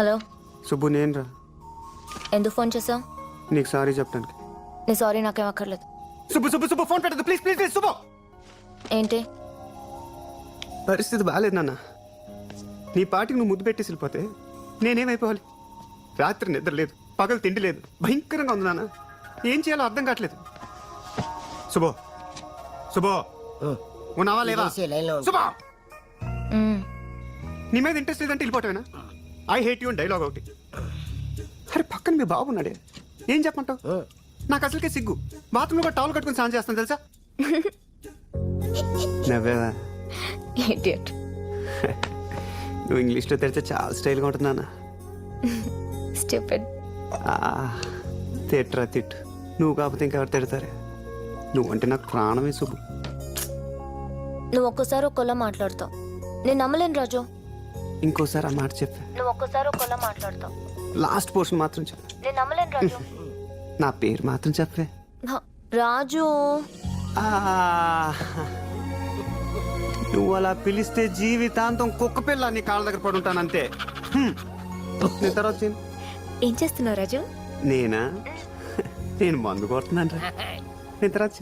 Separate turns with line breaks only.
Hello.
Subbu నేను రా.
ఎందుకు ఫోన్ చేసావు?
నీకు సారీ చెప్పడానికి.
నీ సారీ నాకేం అక్కర్లేదు.
సుబ్బు సుబ్బు సుబ్బు ఫోన్ పెట్టదు ప్లీజ్ ప్లీజ్ ప్లీజ్ సుబ్బు.
ఏంటి?
పరిస్థితి బాగాలేదు నాన్న. నీ పాటికి నువ్వు ముద్దు పెట్టేసి వెళ్ళిపోతే నేనేమైపోవాలి? రాత్రి నిద్ర లేదు పగలు తిండి లేదు భయంకరంగా ఉంది నాన్న. ఏం చేయాలో అర్థం కావట్లేదు. శుభో శుభో ఉన్నావా లేవా. శుభో. నీ మీద ఇంట్రెస్ట్ లేదంటే వెళ్ళిపోతావేనా ఐ హేట్ యూ డైలాగ్ ఒకటి. అరే పక్కన మీ బాబు ఉన్నాడే. ఏం చెప్పంటావు నాకు అసలుకే సిగ్గు. బాత్రూంలో కూడా టవల్ కట్టుకుని స్నానం చేస్తాను తెలుసా? నవ్వేవా
Idiot.
నువ్వు ఇంగ్లీష్లో తెరిస్తే చాలా స్టైల్గా ఉంటుంది నాన్న.
Stupid.
ఆ, తిట్రా తిట్టు. నువ్వు కాకపోతే ఇంకెవరు తిడతారే? నువ్వంటే నాకు ప్రాణమే శుభు
నువ్వు ఒక్కసారి ఒక్కలా మాట్లాడతావు. నేను నమ్మలేను రాజు.
ఇంకోసారి ఆ మాట చెప్పే.
నువ్వు ఒక్కసారి ఒక్కలా మాట్లాడతావు.
లాస్ట్ పోర్షన్ మాత్రం చెప్పే.
నేను నమ్మలేను రాజు.
నా పేరు మాత్రం చెప్పే.
రాజు.
ఆ, నువ్వు అలా పిలిస్తే జీవితాంతం కుక్క పిల్ల నీ కాళ్ళ దగ్గర పడి ఉంటాను అంతే హ్మ్. నేను తర్వాత.
ఏం చేస్తున్నావు రాజు?
నేనా? నేను మందు కొడుతున్నాను రా. నేను తర్వాత